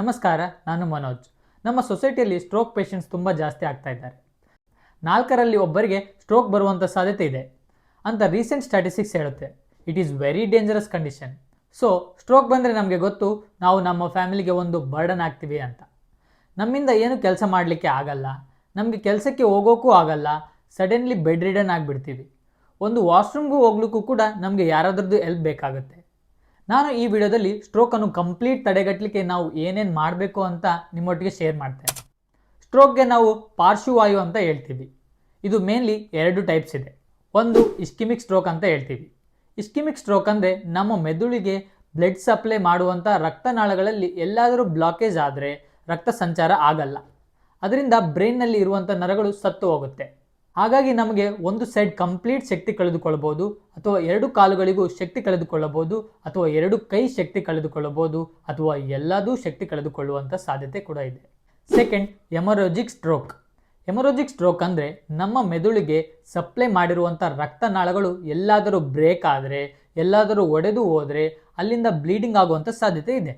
ನಮಸ್ಕಾರ, ನಾನು ಮನೋಜ್. ನಮ್ಮ ಸೊಸೈಟಿಯಲ್ಲಿ ಸ್ಟ್ರೋಕ್ ಪೇಷಂಟ್ಸ್ ತುಂಬ ಜಾಸ್ತಿ ಆಗ್ತಾ ಇದ್ದಾರೆ. ನಾಲ್ಕರಲ್ಲಿ ಒಬ್ಬರಿಗೆ ಸ್ಟ್ರೋಕ್ ಬರುವಂಥ ಸಾಧ್ಯತೆ ಇದೆ ಅಂತ ರೀಸೆಂಟ್ ಸ್ಟ್ಯಾಟಿಸ್ಟಿಕ್ಸ್ ಹೇಳುತ್ತೆ. It is very dangerous condition so stroke ಬಂದರೆ ನಮಗೆ ಗೊತ್ತು, ನಾವು ನಮ್ಮ ಫ್ಯಾಮಿಲಿಗೆ ಒಂದು ಬರ್ಡನ್ ಆಗ್ತೀವಿ ಅಂತ. ನಮ್ಮಿಂದ ಏನು ಕೆಲಸ ಮಾಡಲಿಕ್ಕೆ ಆಗಲ್ಲ, ನಮಗೆ ಕೆಲಸಕ್ಕೆ ಹೋಗೋಕ್ಕೂ ಆಗಲ್ಲ, ಸಡನ್ಲಿ ಬೆಡ್ ರಿಡನ್ ಆಗಿಬಿಡ್ತೀವಿ. ಒಂದು ವಾಶ್ರೂಮ್ಗೂ ಹೋಗ್ಲಿಕ್ಕೂ ಕೂಡ ನಮಗೆ ಯಾರಾದ್ರದ್ದು ಹೆಲ್ಪ್ ಬೇಕಾಗುತ್ತೆ. ನಾನು ಈ ವಿಡಿಯೋದಲ್ಲಿ ಸ್ಟ್ರೋಕನ್ನು ಕಂಪ್ಲೀಟ್ ತಡೆಗಟ್ಟಲಿಕ್ಕೆ ನಾವು ಏನೇನು ಮಾಡಬೇಕು ಅಂತ ನಿಮ್ಮೊಟ್ಟಿಗೆ ಶೇರ್ ಮಾಡ್ತೇನೆ. ಸ್ಟ್ರೋಕ್ಗೆ ನಾವು ಪಾರ್ಶ್ವವಾಯು ಅಂತ ಹೇಳ್ತೀವಿ. ಇದು ಮೇನ್ಲಿ ಎರಡು ಟೈಪ್ಸ್ ಇದೆ. ಒಂದು ಇಸ್ಕಿಮಿಕ್ ಸ್ಟ್ರೋಕ್ ಅಂತ ಹೇಳ್ತೀವಿ. ಇಸ್ಕಿಮಿಕ್ ಸ್ಟ್ರೋಕ್ ಅಂದರೆ ನಮ್ಮ ಮೆದುಳಿಗೆ ಬ್ಲಡ್ ಸಪ್ಲೈ ಮಾಡುವಂಥ ರಕ್ತನಾಳಗಳಲ್ಲಿ ಎಲ್ಲಾದರೂ ಬ್ಲಾಕೇಜ್ ಆದರೆ ರಕ್ತ ಸಂಚಾರ ಆಗಲ್ಲ. ಅದರಿಂದ ಬ್ರೈನ್ನಲ್ಲಿ ಇರುವಂಥ ನರಗಳು ಸತ್ತು ಹೋಗುತ್ತೆ. ಹಾಗಾಗಿ ನಮಗೆ ಒಂದು ಸೈಡ್ ಕಂಪ್ಲೀಟ್ ಶಕ್ತಿ ಕಳೆದುಕೊಳ್ಳಬಹುದು ಅಥವಾ ಎರಡು ಕಾಲುಗಳಿಗೂ ಶಕ್ತಿ ಕಳೆದುಕೊಳ್ಳಬಹುದು, ಅಥವಾ ಎರಡು ಕೈ ಶಕ್ತಿ ಕಳೆದುಕೊಳ್ಳಬಹುದು, ಅಥವಾ ಎಲ್ಲದೂ ಶಕ್ತಿ ಕಳೆದುಕೊಳ್ಳುವಂಥ ಸಾಧ್ಯತೆ ಕೂಡ ಇದೆ. Second haemorrhagic stroke haemorrhagic stroke ಅಂದರೆ ನಮ್ಮ ಮೆದುಳಿಗೆ ಸಪ್ಲೈ ಮಾಡಿರುವಂಥ ರಕ್ತನಾಳಗಳು ಎಲ್ಲಾದರೂ ಬ್ರೇಕ್ ಆದರೆ, ಎಲ್ಲಾದರೂ ಒಡೆದು ಹೋದರೆ ಅಲ್ಲಿಂದ ಬ್ಲೀಡಿಂಗ್ ಆಗುವಂಥ ಸಾಧ್ಯತೆ ಇದೆ.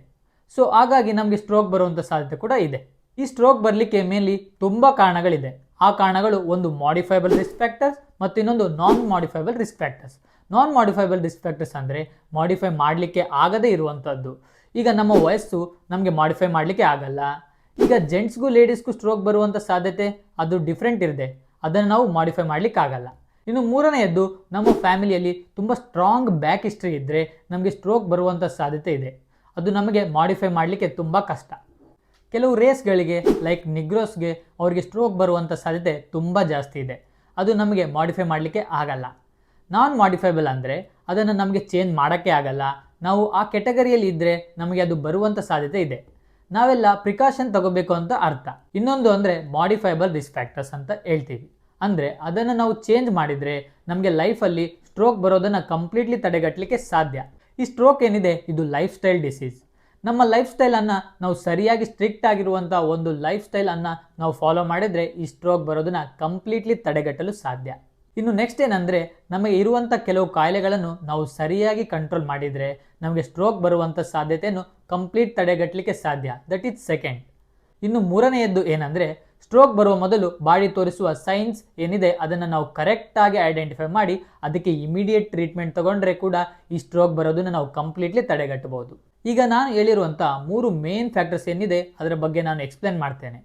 ಸೊ ಹಾಗಾಗಿ ನಮಗೆ ಸ್ಟ್ರೋಕ್ ಬರುವಂಥ ಸಾಧ್ಯತೆ ಕೂಡ ಇದೆ. ಈ ಸ್ಟ್ರೋಕ್ ಬರಲಿಕ್ಕೆ ಮೇನ್ಲಿ ತುಂಬ ಕಾರಣಗಳಿದೆ. ಆ ಕಾರಣಗಳು ಒಂದು ಮಾಡಿಫೈಬಲ್ ರಿಸ್ಕ್ ಮತ್ತು ಇನ್ನೊಂದು non modifiable risk non modifiable risk factors ಅಂದರೆ ಮಾಡಿಫೈ ಮಾಡಲಿಕ್ಕೆ ಆಗದೇ ಇರುವಂಥದ್ದು ಈಗ ನಮ್ಮ ವಯಸ್ಸು ನಮಗೆ ಮಾಡಿಫೈ ಮಾಡಲಿಕ್ಕೆ ಆಗಲ್ಲ. ಈಗ ಜೆಂಟ್ಸ್ಗೂ ಲೇಡೀಸ್ಗೂ ಸ್ಟ್ರೋಕ್ ಬರುವಂಥ ಸಾಧ್ಯತೆ ಅದು ಡಿಫ್ರೆಂಟ್ ಇರದೆ. ಅದನ್ನು ನಾವು ಮಾಡಿಫೈ ಮಾಡಲಿಕ್ಕೆ ಆಗಲ್ಲ. ಇನ್ನು ಮೂರನೆಯದ್ದು ನಮ್ಮ ಫ್ಯಾಮಿಲಿಯಲ್ಲಿ ತುಂಬ ಸ್ಟ್ರಾಂಗ್ ಬ್ಯಾಕ್ ಹಿಸ್ಟ್ರಿ ಇದ್ದರೆ ನಮಗೆ ಸ್ಟ್ರೋಕ್ ಬರುವಂಥ ಸಾಧ್ಯತೆ ಇದೆ. ಅದು ನಮಗೆ ಮಾಡಿಫೈ ಮಾಡಲಿಕ್ಕೆ ತುಂಬ ಕಷ್ಟ. ಕೆಲವು ರೇಸ್ಗಳಿಗೆ ಲೈಕ್ ನಿಗ್ರೋಸ್ಗೆ ಅವರಿಗೆ ಸ್ಟ್ರೋಕ್ ಬರುವಂಥ ಸಾಧ್ಯತೆ ತುಂಬ ಜಾಸ್ತಿ ಇದೆ. ಅದು ನಮಗೆ ಮಾಡಿಫೈ ಮಾಡಲಿಕ್ಕೆ ಆಗಲ್ಲ. ನಾನ್ ಮಾಡಿಫೈಬಲ್ ಅಂದರೆ ಅದನ್ನು ನಮಗೆ ಚೇಂಜ್ ಮಾಡೋಕ್ಕೆ ಆಗಲ್ಲ. ನಾವು ಆ ಕೆಟಗರಿಯಲ್ಲಿ ಇದ್ದರೆ ನಮಗೆ ಅದು ಬರುವಂಥ ಸಾಧ್ಯತೆ ಇದೆ. ನಾವೆಲ್ಲ ಪ್ರಿಕಾಷನ್ ತಗೋಬೇಕು ಅಂತ ಅರ್ಥ. ಇನ್ನೊಂದು ಅಂದರೆ ಮಾಡಿಫೈಬಲ್ ರಿಸ್ಕ್ ಫ್ಯಾಕ್ಟರ್ಸ್ ಅಂತ ಹೇಳ್ತೀವಿ. ಅಂದರೆ ಅದನ್ನು ನಾವು ಚೇಂಜ್ ಮಾಡಿದರೆ ನಮಗೆ ಲೈಫಲ್ಲಿ ಸ್ಟ್ರೋಕ್ ಬರೋದನ್ನು ಕಂಪ್ಲೀಟ್ಲಿ ತಡೆಗಟ್ಟಲಿಕ್ಕೆ ಸಾಧ್ಯ. ಈ ಸ್ಟ್ರೋಕ್ ಏನಿದೆ? ಇದು ಲೈಫ್ ಸ್ಟೈಲ್ ಡಿಸೀಸ್ ನಮ್ಮ ಲೈಫ್ ಸ್ಟೈಲನ್ನು ನಾವು ಸರಿಯಾಗಿ ಸ್ಟ್ರಿಕ್ಟ್ ಆಗಿರುವಂಥ ಒಂದು ಲೈಫ್ ಸ್ಟೈಲನ್ನು ನಾವು ಫಾಲೋ ಮಾಡಿದರೆ ಈ ಸ್ಟ್ರೋಕ್ ಬರೋದನ್ನು ಕಂಪ್ಲೀಟ್ಲಿ ತಡೆಗಟ್ಟಲು ಸಾಧ್ಯ. ಇನ್ನು ನೆಕ್ಸ್ಟ್ ಏನಂದರೆ ನಮಗೆ ಇರುವಂಥ ಕೆಲವು ಕಾಯಿಲೆಗಳನ್ನು ನಾವು ಸರಿಯಾಗಿ ಕಂಟ್ರೋಲ್ ಮಾಡಿದರೆ ನಮಗೆ ಸ್ಟ್ರೋಕ್ ಬರುವಂಥ ಸಾಧ್ಯತೆಯನ್ನು ಕಂಪ್ಲೀಟ್ ತಡೆಗಟ್ಟಲಿಕ್ಕೆ ಸಾಧ್ಯ. ದಟ್ ಈಸ್ ಸೆಕೆಂಡ್ ಇನ್ನು ಮೂರನೆಯದ್ದು ಏನಂದರೆ ಸ್ಟ್ರೋಕ್ ಬರುವ ಮೊದಲು ಬಾಡಿ ತೋರಿಸುವ ಸೈನ್ಸ್ ಏನಿದೆ ಅದನ್ನು ನಾವು ಕರೆಕ್ಟಾಗಿ ಐಡೆಂಟಿಫೈ ಮಾಡಿ ಅದಕ್ಕೆ ಇಮಿಡಿಯೇಟ್ ಟ್ರೀಟ್ಮೆಂಟ್ ತಗೊಂಡ್ರೆ ಕೂಡ ಈ ಸ್ಟ್ರೋಕ್ ಬರೋದನ್ನು ನಾವು ಕಂಪ್ಲೀಟ್ಲಿ ತಡೆಗಟ್ಟಬಹುದು. ಈಗ ನಾನು ಹೇಳಿರುವಂಥ ಮೂರು ಮೇನ್ ಫ್ಯಾಕ್ಟರ್ಸ್ ಏನಿದೆ, ಅದರ ಬಗ್ಗೆ ನಾನು ಎಕ್ಸ್ಪ್ಲೇನ್ ಮಾಡ್ತೇನೆ.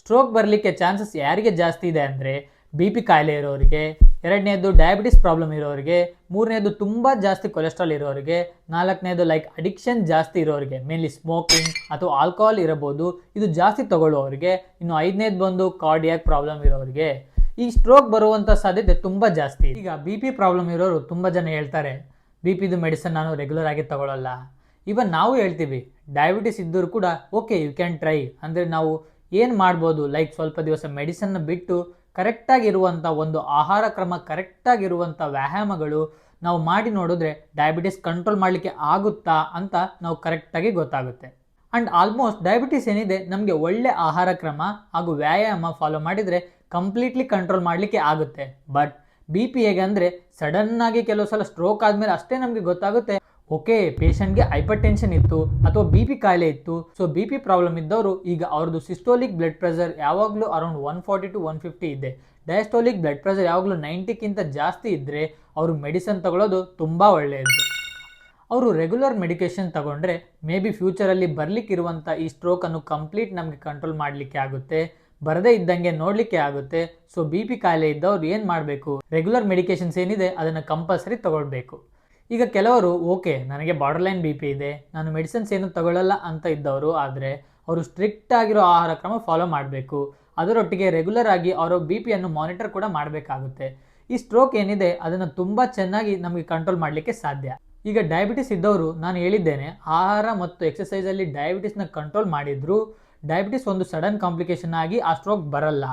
ಸ್ಟ್ರೋಕ್ ಬರಲಿಕ್ಕೆ ಚಾನ್ಸಸ್ ಯಾರಿಗೆ ಜಾಸ್ತಿ ಇದೆ ಅಂದರೆ ಬಿ ಪಿ ಕಾಯಿಲೆ ಇರೋರಿಗೆ, ಎರಡನೇದು ಡಯಾಬಿಟಿಸ್ ಪ್ರಾಬ್ಲಮ್ ಇರೋರಿಗೆ, ಮೂರನೇದು ತುಂಬ ಜಾಸ್ತಿ ಕೊಲೆಸ್ಟ್ರಾಲ್ ಇರೋರಿಗೆ, ನಾಲ್ಕನೇದು ಲೈಕ್ ಅಡಿಕ್ಷನ್ ಜಾಸ್ತಿ ಇರೋರಿಗೆ ಮೇನ್ಲಿ ಸ್ಮೋಕಿಂಗ್ ಅಥವಾ ಆಲ್ಕೋಹಾಲ್ ಇರಬಹುದು, ಇದು ಜಾಸ್ತಿ ತಗೊಳ್ಳೋರಿಗೆ ಇನ್ನು ಐದನೇದು ಬಂದು ಕಾರ್ಡಿಯಾಕ್ ಪ್ರಾಬ್ಲಮ್ ಇರೋರಿಗೆ. ಈ ಸ್ಟ್ರೋಕ್ ಬರುವಂಥ ಸಾಧ್ಯತೆ ತುಂಬ ಜಾಸ್ತಿ ಈಗ ಬಿ ಪಿ ಪ್ರಾಬ್ಲಮ್ ಇರೋರು ತುಂಬ ಜನ ಹೇಳ್ತಾರೆ ಬಿ ಪಿದು ಮೆಡಿಸನ್ ನಾನು ರೆಗ್ಯುಲರ್ ಆಗಿ ತಗೊಳ್ಳಲ್ಲ ಇವನ್ ನಾವು ಹೇಳ್ತೀವಿ ಡಯಾಬಿಟಿಸ್ ಇದ್ದರೂ ಕೂಡ ಓಕೆ ಯು ಕ್ಯಾನ್ ಟ್ರೈ ಅಂದರೆ ನಾವು ಏನು ಮಾಡ್ಬೋದು? ಲೈಕ್ ಸ್ವಲ್ಪ ದಿವಸ ಮೆಡಿಸನ್ನ ಬಿಟ್ಟು ಕರೆಕ್ಟಾಗಿರುವಂಥ ಒಂದು ಆಹಾರ ಕ್ರಮ ಕರೆಕ್ಟಾಗಿರುವಂಥ ವ್ಯಾಯಾಮಗಳು ನಾವು ಮಾಡಿ ನೋಡಿದ್ರೆ ಡಯಾಬಿಟಿಸ್ ಕಂಟ್ರೋಲ್ ಮಾಡಲಿಕ್ಕೆ ಆಗುತ್ತಾ ಅಂತ ನಾವು ಕರೆಕ್ಟಾಗಿ ಗೊತ್ತಾಗುತ್ತೆ. ಆ್ಯಂಡ್ ಆಲ್ಮೋಸ್ಟ್ ಡಯಾಬಿಟಿಸ್ ಏನಿದೆ, ನಮಗೆ ಒಳ್ಳೆ ಆಹಾರ ಕ್ರಮ ಹಾಗೂ ವ್ಯಾಯಾಮ ಫಾಲೋ ಮಾಡಿದರೆ ಕಂಪ್ಲೀಟ್ಲಿ ಕಂಟ್ರೋಲ್ ಮಾಡಲಿಕ್ಕೆ ಆಗುತ್ತೆ. ಬಟ್ ಬಿ ಪಿ ಹೇಗೆ ಅಂದರೆ ಸಡನ್ನಾಗಿ ಕೆಲವು ಸಲ ಸ್ಟ್ರೋಕ್ ಆದಮೇಲೆ ಅಷ್ಟೇ ನಮಗೆ ಗೊತ್ತಾಗುತ್ತೆ. ಓಕೆ, ಪೇಷಂಟ್ಗೆ ಹೈಪರ್ ಟೆನ್ಷನ್ ಇತ್ತು ಅಥವಾ ಬಿ ಪಿ ಕಾಯಿಲೆ ಇತ್ತು. ಸೊ ಬಿ ಪಿ ಪ್ರಾಬ್ಲಮ್ ಇದ್ದವರು ಈಗ ಅವ್ರದ್ದು ಸಿಸ್ಟೋಲಿಕ್ ಬ್ಲಡ್ ಪ್ರೆಷರ್ ಯಾವಾಗಲೂ around one forty to one fifty ಇದೆ. ಡಯಾಸ್ಟೋಲಿಕ್ ಬ್ಲಡ್ ಪ್ರೆಷರ್ ಯಾವಾಗಲೂ ನೈಂಟಿಕ್ಕಿಂತ ಜಾಸ್ತಿ ಇದ್ದರೆ ಅವರು ಮೆಡಿಸನ್ ತಗೊಳ್ಳೋದು ತುಂಬ ಒಳ್ಳೆಯದು. ಅವರು ರೆಗ್ಯುಲರ್ ಮೆಡಿಕೇಶನ್ ತಗೊಂಡ್ರೆ ಮೇ ಬಿ ಫ್ಯೂಚರಲ್ಲಿ ಬರಲಿಕ್ಕಿರುವಂಥ ಈ ಸ್ಟ್ರೋಕನ್ನು ಕಂಪ್ಲೀಟ್ ನಮಗೆ ಕಂಟ್ರೋಲ್ ಮಾಡಲಿಕ್ಕೆ ಆಗುತ್ತೆ. ಬರದೇ ಇದ್ದಂಗೆ ನೋಡಲಿಕ್ಕೆ ಆಗುತ್ತೆ. ಸೊ ಬಿ ಪಿ ಕಾಯಿಲೆ ಇದ್ದವ್ರು ಏನು ಮಾಡಬೇಕು? ರೆಗ್ಯುಲರ್ ಮೆಡಿಕೇಶನ್ಸ್ ಏನಿದೆ ಅದನ್ನು ಕಂಪಲ್ಸರಿ ತಗೊಳ್ಬೇಕು. ಈಗ ಕೆಲವರು, ಓಕೆ, ನನಗೆ ಬಾರ್ಡರ್ ಲೈನ್ ಬಿ ಪಿ ಇದೆ, ನಾನು ಮೆಡಿಸಿನ್ಸ್ ಏನು ತಗೊಳ್ಳಲ್ಲ ಅಂತ ಇದ್ದವರು ಆದರೆ ಅವರು ಸ್ಟ್ರಿಕ್ಟ್ ಆಗಿರೋ ಆಹಾರ ಕ್ರಮ ಫಾಲೋ ಮಾಡಬೇಕು. ಅದರೊಟ್ಟಿಗೆ ರೆಗ್ಯುಲರ್ ಆಗಿ ಅವರ ಬಿ ಪಿಯನ್ನು ಮಾನಿಟರ್ ಕೂಡ ಮಾಡಬೇಕಾಗುತ್ತೆ. ಈ ಸ್ಟ್ರೋಕ್ ಏನಿದೆ, ಅದನ್ನು ತುಂಬ ಚೆನ್ನಾಗಿ ನಮಗೆ ಕಂಟ್ರೋಲ್ ಮಾಡಲಿಕ್ಕೆ ಸಾಧ್ಯ. ಈಗ ಡಯಾಬಿಟಿಸ್ ಇದ್ದವರು, ನಾನು ಹೇಳಿದ್ದೇನೆ, ಆಹಾರ ಮತ್ತು ಎಕ್ಸಸೈಸಲ್ಲಿ ಡಯಾಬಿಟಿಸ್ನ ಕಂಟ್ರೋಲ್ ಮಾಡಿದ್ರು ಡಯಾಬಿಟಿಸ್ ಒಂದು ಸಡನ್ ಕಾಂಪ್ಲಿಕೇಶನ್ ಆಗಿ ಆ ಸ್ಟ್ರೋಕ್ ಬರಲ್ಲ.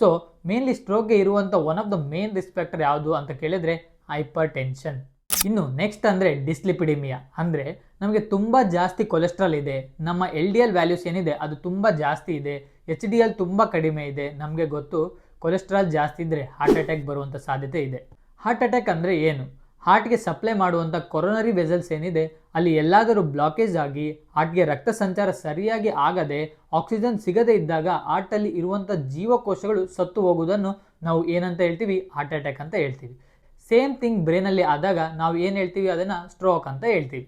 ಸೊ ಮೇನ್ಲಿ ಸ್ಟ್ರೋಕ್ಗೆ ಇರುವಂಥ one of the main risk factor ಯಾವುದು ಅಂತ ಕೇಳಿದರೆ ಹೈಪರ್ ಟೆನ್ಷನ್ ಇನ್ನು ನೆಕ್ಸ್ಟ್ ಅಂದರೆ ಡಿಸ್ಲಿಪಿಡಿಮಿಯಾ ಅಂದರೆ ನಮಗೆ ತುಂಬ ಜಾಸ್ತಿ ಕೊಲೆಸ್ಟ್ರಾಲ್ ಇದೆ. ನಮ್ಮ ಎಲ್ ಡಿ ಎಲ್ ವ್ಯಾಲ್ಯೂಸ್ ಏನಿದೆ, ಅದು ತುಂಬ ಜಾಸ್ತಿ ಇದೆ. ಎಚ್ ಡಿ ಎಲ್ ತುಂಬ ಕಡಿಮೆ ಇದೆ. ನಮಗೆ ಗೊತ್ತು ಕೊಲೆಸ್ಟ್ರಾಲ್ ಜಾಸ್ತಿ ಇದ್ದರೆ ಹಾರ್ಟ್ ಅಟ್ಯಾಕ್ ಬರುವಂಥ ಸಾಧ್ಯತೆ ಇದೆ. ಹಾರ್ಟ್ ಅಟ್ಯಾಕ್ ಅಂದರೆ ಏನು? ಹಾರ್ಟ್ಗೆ ಸಪ್ಲೈ ಮಾಡುವಂಥ ಕೊರೋನರಿ ವೆಸಲ್ಸ್ ಏನಿದೆ, ಅಲ್ಲಿ ಎಲ್ಲಾದರೂ ಬ್ಲಾಕೇಜ್ ಆಗಿ ಹಾರ್ಟ್ಗೆ ರಕ್ತ ಸಂಚಾರ ಸರಿಯಾಗಿ ಆಗದೆ ಆಕ್ಸಿಜನ್ ಸಿಗದೇ ಇದ್ದಾಗ ಹಾರ್ಟಲ್ಲಿ ಇರುವಂಥ ಜೀವಕೋಶಗಳು ಸತ್ತು ಹೋಗುವುದನ್ನು ನಾವು ಏನಂತ ಹೇಳ್ತೀವಿ? ಹಾರ್ಟ್ ಅಟ್ಯಾಕ್ ಅಂತ ಹೇಳ್ತೀವಿ. ಸೇಮ್ ಥಿಂಗ್ ಬ್ರೈನಲ್ಲಿ ಆದಾಗ ನಾವು ಏನು ಹೇಳ್ತೀವಿ? ಅದನ್ನು ಸ್ಟ್ರೋಕ್ ಅಂತ ಹೇಳ್ತೀವಿ.